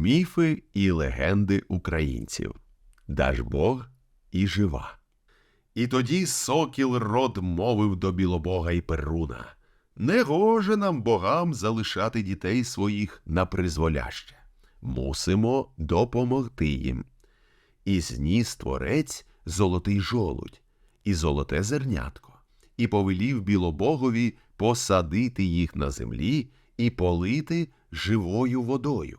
Міфи і легенди українців. Дажбог і жива. І тоді сокіл род мовив до білобога і Перуна. Не гоже нам богам залишати дітей своїх на призволяще. Мусимо допомогти їм. І зніс творець золотий жолудь, і золоте зернятко, і повелів білобогові посадити їх на землі і полити живою водою.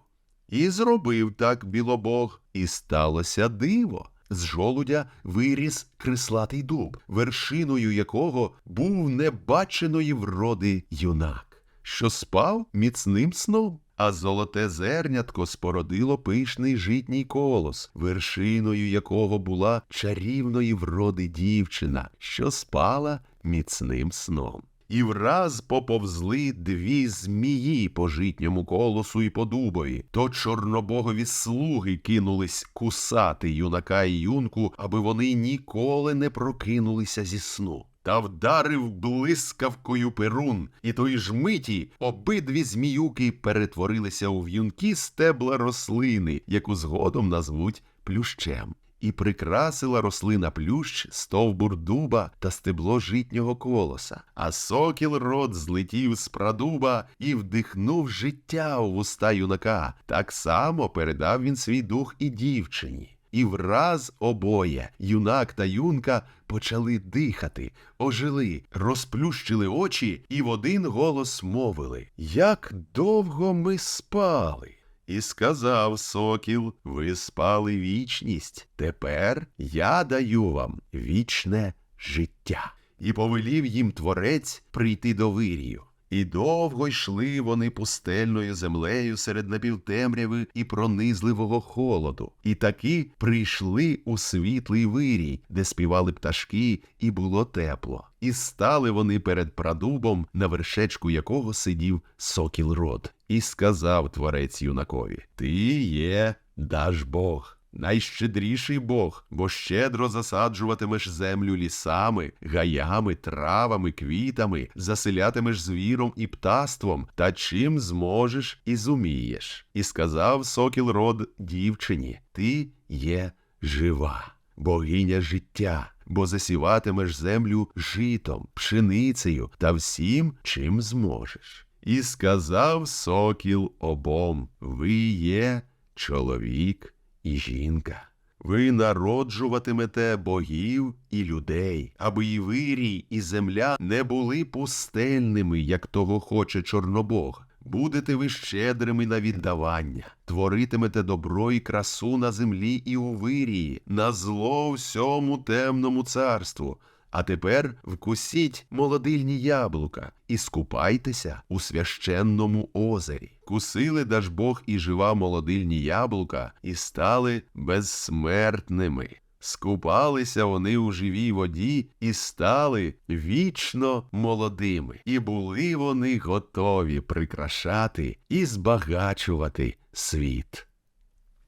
І зробив так білобог, і сталося диво. З жолудя виріс крислатий дуб, вершиною якого був небаченої вроди юнак, що спав міцним сном. А золоте зернятко спородило пишний житній колос, вершиною якого була чарівної вроди дівчина, що спала міцним сном. І враз поповзли дві змії по житньому колосу і по дубові. То чорнобогові слуги кинулись кусати юнака і юнку, аби вони ніколи не прокинулися зі сну. Та вдарив блискавкою перун, і той ж миті обидві зміюки перетворилися у в'юнкі стебла рослини, яку згодом назвуть плющем. І прикрасила рослина плющ, стовбур дуба та стебло житнього колоса. А сокіл рот злетів з прадуба і вдихнув життя у вуста юнака. Так само передав він свій дух і дівчині. І враз обоє, юнак та юнка, почали дихати, ожили, розплющили очі і в один голос мовили Як довго ми спали. І сказав сокіл, ви спали вічність. Тепер я даю вам вічне життя. І повелів їм творець прийти до вирію. І довго йшли вони пустельною землею серед напівтемряви і пронизливого холоду, і таки прийшли у світлий вирій, де співали пташки, і було тепло. І стали вони перед прадубом, на вершечку якого сидів сокіл род, і сказав творець юнакові: Ти є даж Бог. Найщедріший Бог, бо щедро засаджуватимеш землю лісами, гаями, травами, квітами, заселятимеш звіром і птаством, та чим зможеш і зумієш. І сказав сокіл род дівчині: Ти є жива, богиня життя, бо засіватимеш землю житом, пшеницею та всім, чим зможеш. І сказав сокіл обом: Ви є чоловік і жінка. Ви народжуватимете богів і людей, аби і вирій, і земля не були пустельними, як того хоче Чорнобог. Будете ви щедрими на віддавання, творитимете добро і красу на землі і у вирії, на зло всьому темному царству. А тепер вкусіть молодильні яблука і скупайтеся у священному озері. Кусили Дажбог і жива молодильні яблука і стали безсмертними. Скупалися вони у живій воді і стали вічно молодими, і були вони готові прикрашати і збагачувати світ.